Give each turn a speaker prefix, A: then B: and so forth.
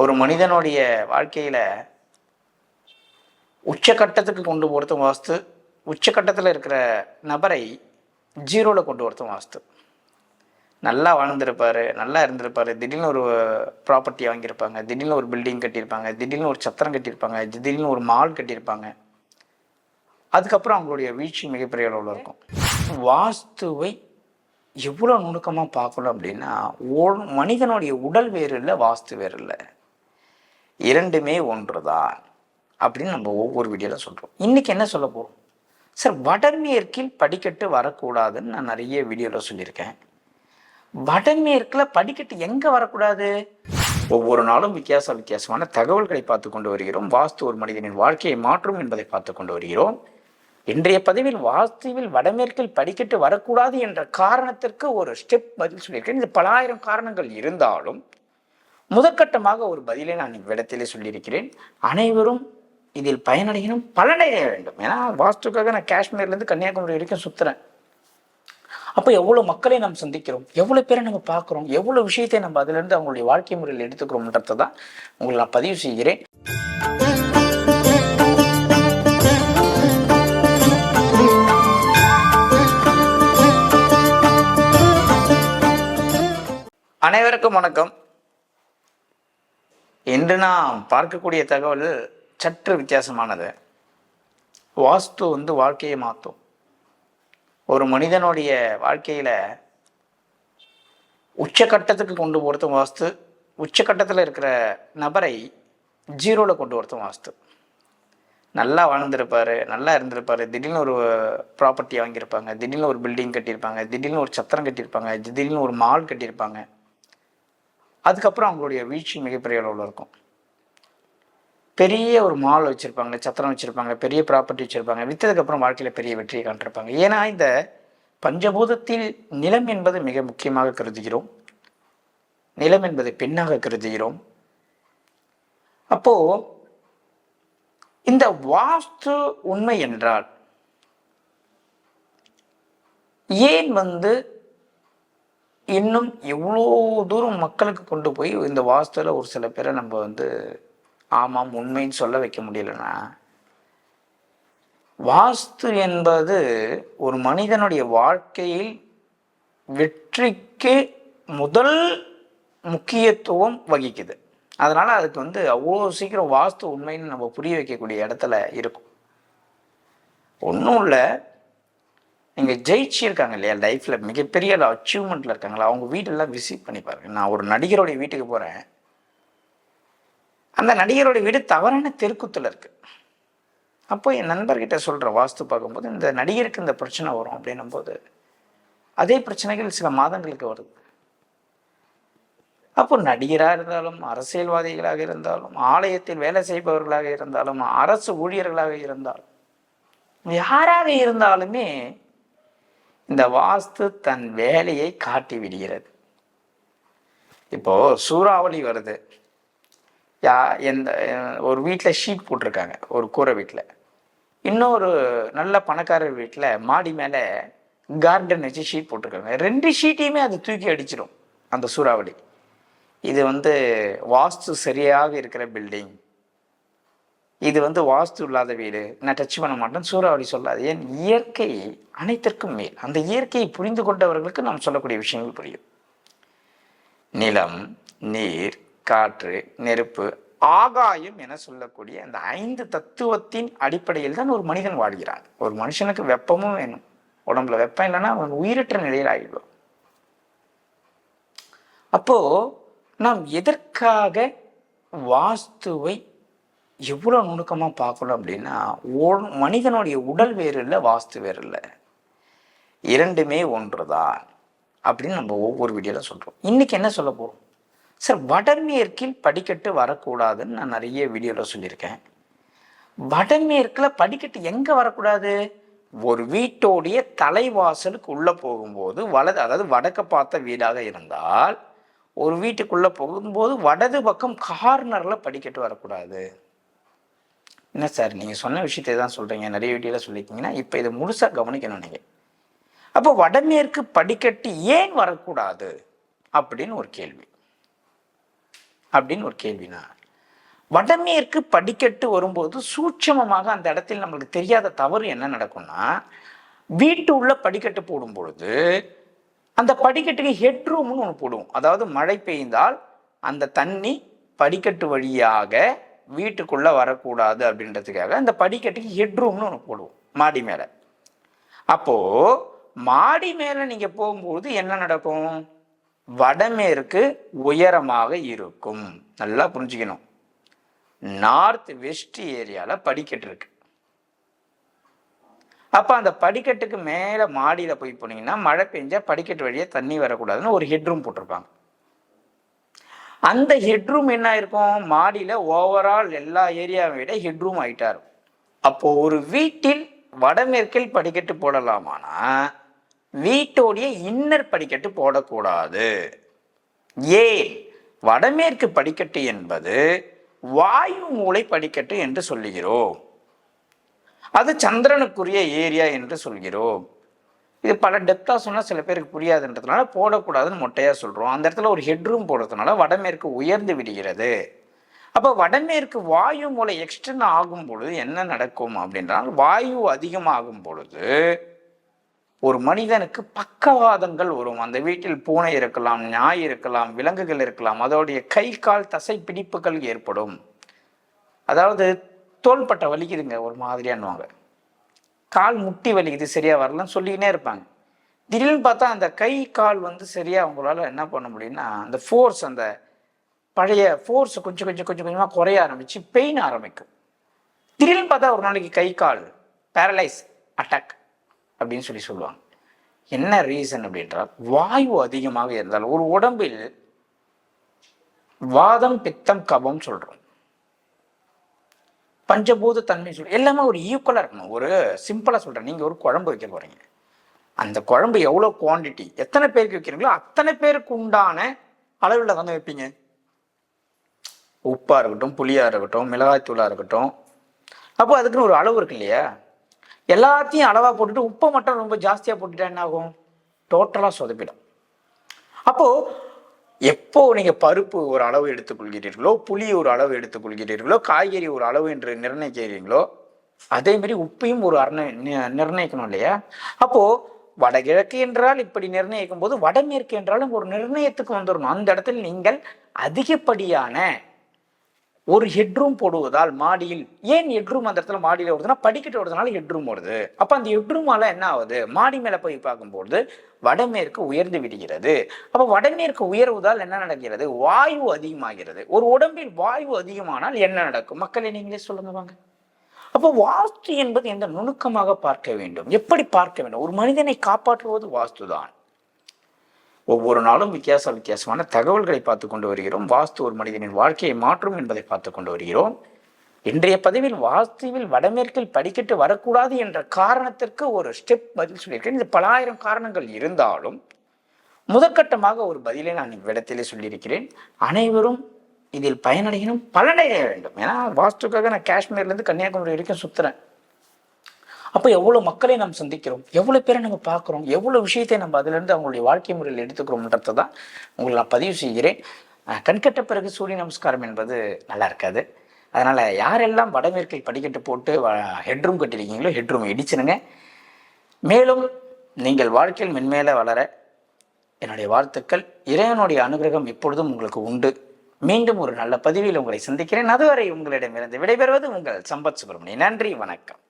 A: ஒரு மனிதனுடைய வாழ்க்கையில் உச்சக்கட்டத்துக்கு கொண்டு போகிறதும் வாஸ்து உச்சக்கட்டத்தில் இருக்கிற நபரை ஜீரோவில் கொண்டு வரதும் வாஸ்து. நல்லா வாழ்ந்திருப்பார் நல்லா இருந்திருப்பார். திடீர்னு ஒரு ப்ராப்பர்ட்டி வாங்கியிருப்பாங்க திடீர்னு ஒரு பில்டிங் கட்டியிருப்பாங்க திடீர்னு ஒரு சத்திரம் கட்டியிருப்பாங்க திடீர்னு ஒரு மால் கட்டியிருப்பாங்க. அதுக்கப்புறம் அவங்களுடைய வீழ்ச்சி மிகப்பெரிய அளவில் இருக்கும். வாஸ்துவை எவ்வளோ நுணுக்கமாக பார்க்கணும் அப்படின்னா ஓ மனிதனுடைய உடல் வேறு இல்லை வாஸ்து வேறு இல்லை. இரண்டுமே ஒன்று தான் அப்படின்னு நம்ம ஒவ்வொரு வீடியோவில் சொல்கிறோம் இன்றைக்கி என்ன சொல்ல போகிறோம் சார் வடமேற்கில் படிக்கட்டு வரக்கூடாதுன்னு நான் நிறைய வீடியோவில் சொல்லியிருக்கேன். வடமேற்கில் படிக்கட்டு எங்கே வரக்கூடாது? ஒவ்வொரு நாளும் வித்தியாச வித்தியாசமான தகவல்களை பார்த்து கொண்டு வருகிறோம். வாஸ்து ஒரு மனிதனின் வாழ்க்கையை மாற்றும் என்பதை பார்த்து கொண்டு வருகிறோம். இன்றைய பதிவில் வாஸ்துவில் வடமேற்கில் படிக்கட்டு வரக்கூடாது என்ற காரணத்திற்கு ஒரு ஸ்டெப் பதில் சொல்லியிருக்கேன். இது பல ஆயிரம் காரணங்கள் இருந்தாலும் முதற்கட்டமாக ஒரு பதிலை நான் இவ்விடத்திலே சொல்லியிருக்கிறேன். அனைவரும் இதில் பயனடையணும் பலனடைய வேண்டும். ஏன்னா வாஸ்துக்காக நான் காஷ்மீர்லேருந்து கன்னியாகுமரி வரைக்கும் சுற்றுறேன் அப்போ எவ்வளோ மக்களை நாம் சந்திக்கிறோம்? எவ்வளோ பேரை நம்ம பார்க்குறோம்? எவ்வளோ விஷயத்தை நம்ம அதிலிருந்து அவங்களுடைய வாழ்க்கை முறையில் எடுத்துக்கிறோம்ன்றதை தான் உங்களை நான் பதிவு செய்கிறேன். அனைவருக்கும் வணக்கம். இன்று நாம் பார்க்கக்கூடிய தகவல் சற்று வித்தியாசமானது. வாஸ்து வந்து வாழ்க்கையை மாற்றும். ஒரு மனிதனுடைய வாழ்க்கையில் உச்சக்கட்டத்துக்கு கொண்டு போகிறதும் வாஸ்து உச்சக்கட்டத்தில் இருக்கிற நபரை ஜீரோவில் கொண்டு வரதும் வாஸ்து. நல்லா வாழ்ந்திருப்பார் நல்லா இருந்திருப்பார். திடீர்னு ஒரு ப்ராப்பர்ட்டி வாங்கியிருப்பாங்க திடீர்னு ஒரு பில்டிங் கட்டியிருப்பாங்க திடீர்னு ஒரு சத்திரம் கட்டியிருப்பாங்க திடீர்னு ஒரு மால் கட்டியிருப்பாங்க. அதுக்கப்புறம் அவங்களுடைய வீழ்ச்சி மிகப்பெரிய அளவில் இருக்கும். பெரிய ஒரு மால் வச்சுருப்பாங்க சத்திரம் வச்சுருப்பாங்க பெரிய ப்ராப்பர்ட்டி வச்சுருப்பாங்க விற்றதுக்கப்புறம் வாழ்க்கையில் பெரிய வெற்றியை காண்டிருப்பாங்க ஏன்னா இந்த பஞ்சபூதத்தில் நிலம் என்பது மிக முக்கியமாக கருதுகிறோம். நிலம் என்பது பெண்ணாக கருதுகிறோம். அப்போது இந்த வாஸ்து உண்மை என்றால் ஏன் வந்து இன்னும் எவ்வளோ தூரம் மக்களுக்கு கொண்டு போய் இந்த வாஸ்துவில் ஒரு சில பேரை நம்ம வந்து ஆமாம் உண்மைன்னு சொல்ல வைக்க முடியலன்னா வாஸ்து என்பது ஒரு மனிதனுடைய வாழ்க்கையில் வெற்றிக்கு முதல் முக்கியத்துவம் வகிக்குது. அதனால் அதுக்கு வந்து அவ்வளோ சீக்கிரம் வாஸ்து உண்மைன்னு நம்ம புரிய வைக்கக்கூடிய இடத்துல இருக்கும். ஒன்றும் இல்லை நீங்கள் ஜெயிச்சிருக்காங்க இல்லையா லைஃப்பில் மிகப்பெரிய அச்சீவ்மெண்ட்டில் இருக்காங்களா? அவங்க வீட்டெல்லாம் விசிட் பண்ணி பாருங்க. நான் ஒரு நடிகருடைய வீட்டுக்கு போகிறேன் அந்த நடிகருடைய வீடு தவறான தெருக்குத்தில் இருக்குது அப்போ என் நண்பர்கிட்ட சொல்கிற வாஸ்து பார்க்கும்போது இந்த நடிகருக்கு இந்த பிரச்சனை வரும் அப்படின்னும் போது அதே பிரச்சனைகள் சில மாதங்களுக்கு வருது. அப்போ நடிகராக இருந்தாலும் அரசியல்வாதிகளாக இருந்தாலும் ஆலயத்தில் வேலை செய்பவர்களாக இருந்தாலும் அரசு ஊழியர்களாக இருந்தாலும் யாராக இருந்தாலுமே இந்த வாஸ்து தன் வேலையை காட்டி விடுகிறது இப்போ சூறாவளி வருது. யா எந்த ஒரு வீட்டில் ஷீட் போட்டிருக்காங்க ஒரு கூரை வீட்டில் இன்னொரு நல்ல பணக்காரர் வீட்டில் மாடி மேலே கார்டன் வச்சு ஷீட் போட்டிருக்காங்க. ரெண்டு ஷீட்டையுமே அது தூக்கி அடிச்சிடும் அந்த சூறாவளி. இது வந்து வாஸ்து சரியாக இருக்கிற பில்டிங் இது வந்து வாஸ்து இல்லாத வீடு. நான் டச் பண்ண மாட்டேன் சூறாவளி சொல்லாது. ஏன்? இயற்கை அனைத்திற்கும் மேல். அந்த இயற்கையை புரிந்து கொண்டவர்களுக்கு நாம் சொல்லக்கூடிய விஷயங்கள் புரியும். நிலம் நீர் காற்று நெருப்பு ஆகாயம் என சொல்லக்கூடிய அந்த ஐந்து தத்துவத்தின் அடிப்படையில் தான் ஒரு மனிதன் வாழ்கிறான். ஒரு மனுஷனுக்கு வெப்பமும் வேணும். உடம்புல வெப்பம் இல்லைன்னா அவன் உயிரற்ற நிலையில் ஆகிடுவான் அப்போ நாம் எதற்காக வாஸ்துவை எவ்வளோ நுணுக்கமாக பார்க்கணும் அப்படின்னா மனிதனுடைய உடல் வேறு இல்லை வாஸ்து வேறு இல்லை. இரண்டுமே ஒன்று தான் அப்படின்னு நம்ம ஒவ்வொரு வீடியோவில் சொல்கிறோம் இன்றைக்கி என்ன சொல்ல போகிறோம் சார் வடமேற்கில் படிக்கட்டு வரக்கூடாதுன்னு நான் நிறைய வீடியோவில் சொல்லியிருக்கேன். வடமேற்கில் படிக்கட்டு எங்கே வரக்கூடாது? ஒரு வீட்டோடைய தலைவாசலுக்கு உள்ளே போகும்போது வலது அதாவது வடக்க பார்த்த வீடாக இருந்தால் ஒரு வீட்டுக்குள்ளே போகும்போது வடது பக்கம் கார்னரில் படிக்கட்டு வரக்கூடாது. என்ன சார் நீங்கள் சொன்ன விஷயத்தை தான் சொல்கிறீங்க நிறைய வீடியோவில் சொல்லியிருக்கீங்கன்னா இப்போ இதை முழுசாக கவனிக்கணும் நீங்கள் அப்போ வடமேற்கு படிக்கட்டு ஏன் வரக்கூடாது? அப்படின்னு ஒரு கேள்வி. அப்படின்னு ஒரு கேள்வினா வடமேற்கு படிக்கட்டு வரும்போது சூட்சமமாக அந்த இடத்தில் நம்மளுக்கு தெரியாத தவறு என்ன நடக்கும்னா வீட்டு உள்ள படிக்கட்டு போடும் பொழுது அந்த படிக்கட்டுக்கு ஹெட் ரூம்னு ஒன்று போடுவோம். அதாவது மழை பெய்ந்தால் அந்த தண்ணி படிக்கட்டு வழியாக வீட்டுக்குள்ளே வரக்கூடாது அப்படின்றதுக்காக அந்த படிக்கட்டுக்கு ஹெட் ரூம்னு ஒன்று போடுவோம் மாடி மேலே. அப்போது மாடி மேலே நீங்கள் போகும்போது என்ன நடக்கும்? வடமேற்கு உயரமாக இருக்கும். நல்லா புரிஞ்சுக்கணும். நார்த் வெஸ்ட் ஏரியாவில் படிக்கட்டு இருக்கு. அப்போ அந்த படிக்கட்டுக்கு மேலே மாடியில் போய் போனீங்கன்னா மழை பெஞ்சா படிக்கட்டு வழியாக தண்ணி வரக்கூடாதுன்னு ஒரு ஹெட்ரூம் போட்டிருப்பாங்க. அந்த ஹெட்ரூம் என்ன இருக்கும் மாடியில் ஓவரால் எல்லா ஏரியாவை விட ஹெட்ரூம் ஆயிட்டார். இருக்கும் அப்போ ஒரு வீட்டில் வடமேற்கில் படிக்கட்டு போடலாமானா? வீட்டோடைய இன்னர் படிக்கட்டு போடக்கூடாது. ஏன்? வடமேற்கு படிக்கட்டு என்பது வாயு மூலை படிக்கட்டு என்று சொல்லுகிறோம். அது சந்திரனுக்குரிய ஏரியா என்று சொல்கிறோம். இது பல டெப்த்தாக சொன்னால் சில பேருக்கு புரியாதுன்றதுனால போடக்கூடாதுன்னு மொட்டையாக சொல்கிறோம் அந்த இடத்துல ஒரு ஹெட்ரூம் போடுறதுனால வடமேற்கு உயர்ந்து விடுகிறது. அப்போ வடமேற்கு வாயு மூலை எக்ஸ்டர்ன் ஆகும் பொழுது என்ன நடக்கும் அப்படின்றால் வாயு அதிகமாகும் பொழுது ஒரு மனிதனுக்கு பக்கவாதங்கள் வரும். அந்த வீட்டில் பூனை இருக்கலாம் நாய் இருக்கலாம் விலங்குகள் இருக்கலாம் அதோடைய கை கால் தசை பிடிப்புகள் ஏற்படும். அதாவது தோள்பட்டை வலிக்குதுங்க ஒரு மாதிரியானுவாங்க கால் முட்டி வலிக்குது சரியாக வரலன்னு சொல்லிக்கினே இருப்பாங்க. திடீர்னு பார்த்தா அந்த கை கால் வந்து சரியாக அவங்களால என்ன பண்ண முடியும்னா அந்த ஃபோர்ஸ் அந்த பழைய ஃபோர்ஸ் கொஞ்சம் கொஞ்சம் கொஞ்சம் கொஞ்சமாக குறைய ஆரம்பிச்சு பெயின் ஆரம்பிக்கும். திடீர்னு பார்த்தா ஒரு நாளைக்கு கை கால் பேரலைஸ் அட்டாக் அப்படின்னு சொல்லி சொல்லுவாங்க. என்ன ரீசன் அப்படின்றால் வாயு அதிகமாக இருந்தால் ஒரு உடம்பில் வாதம் பித்தம் கபம் சொல்கிறோம் பஞ்சபூத தன்மை சொல்லி எல்லாமே ஒரு ஈக்குவலாக இருக்கணும். ஒரு சிம்பிளாக சொல்கிறேன் நீங்கள் ஒரு குழம்பு வைக்க போகிறீங்க அந்த குழம்பு எவ்வளோ குவாண்டிட்டி எத்தனை பேருக்கு வைக்கிறீங்களோ அத்தனை பேருக்கு உண்டான அளவில் தானே வைப்பீங்க. உப்பாக இருக்கட்டும் புளியாக இருக்கட்டும் மிளகாய்த்தூளாக இருக்கட்டும். அப்போ அதுக்குன்னு ஒரு அளவு இருக்கு இல்லையா? எல்லாத்தையும் அளவாக போட்டுட்டு உப்பை மட்டும் ரொம்ப ஜாஸ்தியாக போட்டுட்டா என்ன ஆகும்? டோட்டலாக சொதப்பிடும். அப்போது எப்போ நீங்கள் பருப்பு ஒரு அளவு எடுத்துக்கொள்கிறீர்களோ புளி ஒரு அளவு எடுத்துக்கொள்கிறீர்களோ காய்கறி ஒரு அளவு என்று நிர்ணயிக்கிறீங்களோ அதேமாரி உப்பையும் ஒரு அர்ண நிர்ணயிக்கணும் இல்லையா? அப்போது வடகிழக்கு என்றால் இப்படி நிர்ணயிக்கும் போது வடமேற்கு என்றாலும் ஒரு நிர்ணயத்துக்கு வந்துடணும் அந்த இடத்தில் நீங்கள் அதிகப்படியான ஒரு ஹெட்ரூம் போடுவதால் மாடியில் ஏன் ஹெட்ரூம் அந்த இடத்துல மாடியில் வருதுன்னா படிக்கட்டு வருதுனால ஹெட்ரூம் வருது அப்போ அந்த ஹெட்ரூமால என்ன ஆகுது? மாடி மேலே போய் பார்க்கும்போது வடமேற்கு உயர்ந்து விடுகிறது. அப்போ வடமேற்கு உயர்வதால் என்ன நடக்கிறது? வாயு அதிகமாகிறது. ஒரு உடம்பில் வாயு அதிகமானால் என்ன நடக்கும்? மக்களை நீங்களே சொல்லுங்க வாங்க. அப்போ வாஸ்து என்பது எந்த நுணுக்கமாக பார்க்க வேண்டும்? எப்படி பார்க்க வேண்டும்? ஒரு மனிதனை காப்பாற்றுவது வாஸ்து தான் ஒவ்வொரு நாளும் வித்தியாச வித்தியாசமான தகவல்களை பார்த்து கொண்டு வருகிறோம். வாஸ்து ஒரு மனிதனின் வாழ்க்கையை மாற்றும் என்பதை பார்த்து கொண்டு வருகிறோம். இன்றைய பதிவில் வாஸ்துவில் வடமேற்கில் படிக்கட்டு வரக்கூடாது என்ற காரணத்திற்கு ஒரு ஸ்டெப் பதில் சொல்லியிருக்கேன் இது பல ஆயிரம் காரணங்கள் இருந்தாலும் முதற்கட்டமாக ஒரு பதிலை நான் இவ்விடத்திலே சொல்லியிருக்கிறேன். அனைவரும் இதில் பயனடையணும் பலனடைய வேண்டும். ஏன்னா வாஸ்துக்காக நான் காஷ்மீர்லேருந்து கன்னியாகுமரி வரைக்கும் சுத்துறேன். அப்போ எவ்வளோ மக்களை நாம் சந்திக்கிறோம்? எவ்வளோ பேரை நம்ம பார்க்குறோம்? எவ்வளோ விஷயத்தை நம்ம அதிலிருந்து அவங்களுடைய வாழ்க்கை முறையில் எடுத்துக்கிறோம்ன்றதை தான் உங்களை நான் பதிவு செய்கிறேன். கண்கட்ட பிறகு சூரிய நமஸ்காரம் என்பது நல்லா இருக்காது. அதனால் யாரெல்லாம் வடமேற்கில் படிக்கட்டு போட்டு ஹெட்ரூம் கட்டிருக்கீங்களோ ஹெட்ரூம் இடிச்சிருங்க. மேலும் நீங்கள் வாழ்க்கையில் மென்மேலே வளர என்னுடைய வாழ்த்துக்கள். இறைவனுடைய அனுகிரகம் எப்பொழுதும் உங்களுக்கு உண்டு. மீண்டும் ஒரு நல்ல பதிவில் உங்களை சந்திக்கிறேன். அதுவரை உங்களிடமிருந்து விடைபெறுவது உங்கள் சம்பத் சுப்பிரமணியன். நன்றி வணக்கம்.